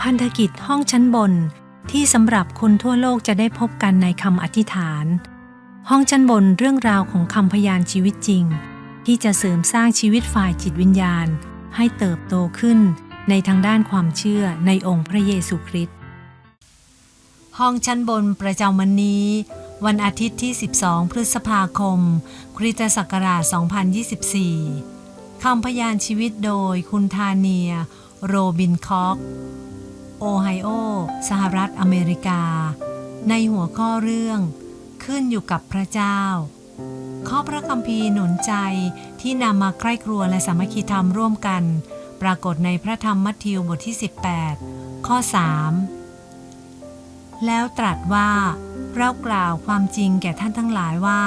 พันธกิจห้องชั้นบนที่สำหรับคนทั่วโลกจะได้พบกันในคำอธิษฐาน ห้องชั้นบนเรื่องราวของคำพยานชีวิตจริง ที่จะเสริมสร้างชีวิตฝ่ายจิตวิญญาณ ให้เติบโตขึ้นในทางด้านความเชื่อในองค์พระเยซูคริสต์ห้องชั้นบนประจำวันนี้ วันอาทิตย์ที่ 12 พฤษภาคม คริสตศักราช 2024 คำพยานชีวิตโดยคุณทาเนีย โรบินคอก โอไฮโอ สหรัฐอเมริกา ในหัวข้อเรื่อง ขึ้นอยู่กับพระเจ้า ข้อพระคัมภีร์หนุนใจที่นำมาใกล้ครัวและสามัคคีธรรมร่วมกัน ปรากฏในพระธรรมมัทธิวบทที่ 18 ข้อ 3 แล้วตรัสว่า เรากล่าวความจริงแก่ท่านทั้งหลายว่า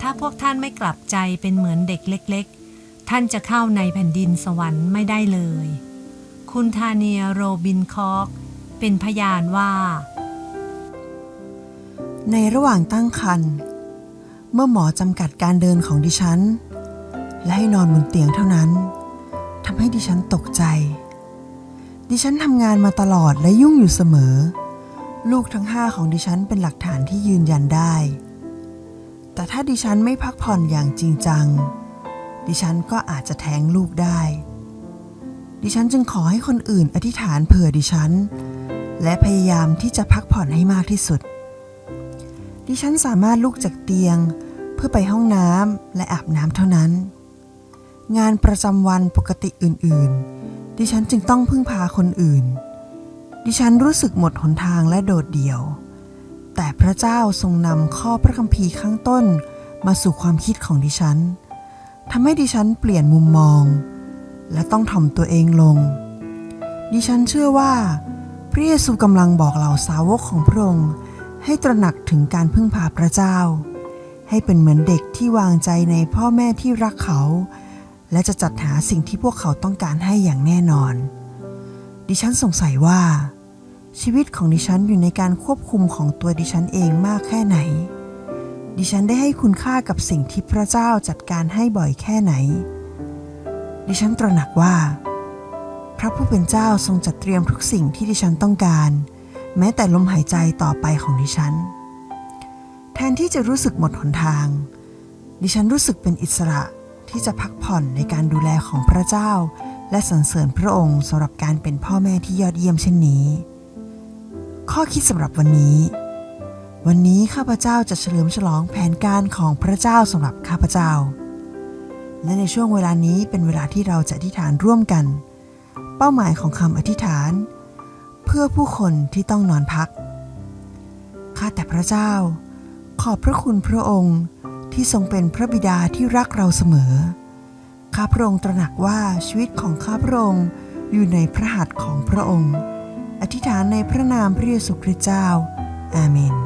ถ้าพวกท่านไม่กลับใจเป็นเหมือนเด็กเล็ก ๆ ท่านจะเข้าในแผ่นดินสวรรค์ไม่ได้เลย คุณทาเนียโรบินคอกเป็นพยานว่า ในระหว่างตั้งครรภ์เมื่อหมอจำกัดการเดินของดิฉัน และให้นอนบนเตียงเท่านั้นทำให้ดิฉันตกใจ ดิฉันทำงานมาตลอดและยุ่งอยู่เสมอ ลูกทั้งห้าของดิฉันเป็นหลักฐานที่ยืนยันได้ แต่ถ้าดิฉันไม่พักผ่อนอย่างจริงจัง ดิฉันก็อาจจะแท้งลูกได้ ดิฉันจึงขอให้คนอื่นอธิษฐานเผื่อดิฉัน และพยายามที่จะพักผ่อนให้มากที่สุด ดิฉันสามารถลุกจากเตียง เพื่อไปห้องน้ำและอาบน้ำเท่านั้น งานประจำวันปกติอื่นๆ ดิฉันจึงต้องพึ่งพาคนอื่น ดิฉันรู้สึกหมดหนทางและโดดเดี่ยว แต่พระเจ้าทรงนำข้อพระคัมภีร์ข้างต้นมาสู่ความคิดของดิฉันทำให้ดิฉันเปลี่ยนมุมมอง และต้องถ่อมตัวเองลง ดิฉันเชื่อว่า พระเยซูกำลังบอกเหล่าสาวกของพระองค์ให้ตระหนักถึงการพึ่งพาพระเจ้า ให้เป็นเหมือนเด็กที่วางใจในพ่อแม่ที่รักเขา และจะจัดหาสิ่งที่พวกเขาต้องการให้อย่างแน่นอน ดิฉันสงสัยว่า ชีวิตของดิฉันอยู่ในการควบคุมของตัวดิฉันเองมากแค่ไหน ดิฉันได้ให้คุณค่ากับสิ่งที่พระเจ้าจัดการให้บ่อยแค่ไหน ดิฉันตระหนักว่า พระผู้เป็นเจ้าทรงจัดเตรียมทุกสิ่งที่ดิฉันต้องการ แม้แต่ลมหายใจต่อไปของดิฉัน แทนที่จะรู้สึกหมดหนทาง ดิฉันรู้สึกเป็นอิสระที่จะพักผ่อนในการดูแลของพระเจ้า และสรรเสริญพระองค์สำหรับการเป็นพ่อแม่ที่ยอดเยี่ยมเช่นนี้ ข้อคิดสำหรับวันนี้ วันนี้ข้าพเจ้าจะเฉลิมฉลองแผนการของพระเจ้าสำหรับข้าพเจ้า และในช่วงเวลานี้เป็นเวลาที่เราจะอธิษฐานร่วมกัน เป้าหมายของคำอธิษฐาน เพื่อผู้คนที่ต้องนอนพัก ข้าแต่พระเจ้า ขอบพระคุณพระองค์ที่ทรงเป็นพระบิดาที่รักเราเสมอ ข้าพระองค์ตระหนักว่าชีวิตของข้าพระองค์อยู่ในพระหัตถ์ของพระองค์ อธิษฐานในพระนามพระเยซูคริสต์เจ้า อาเมน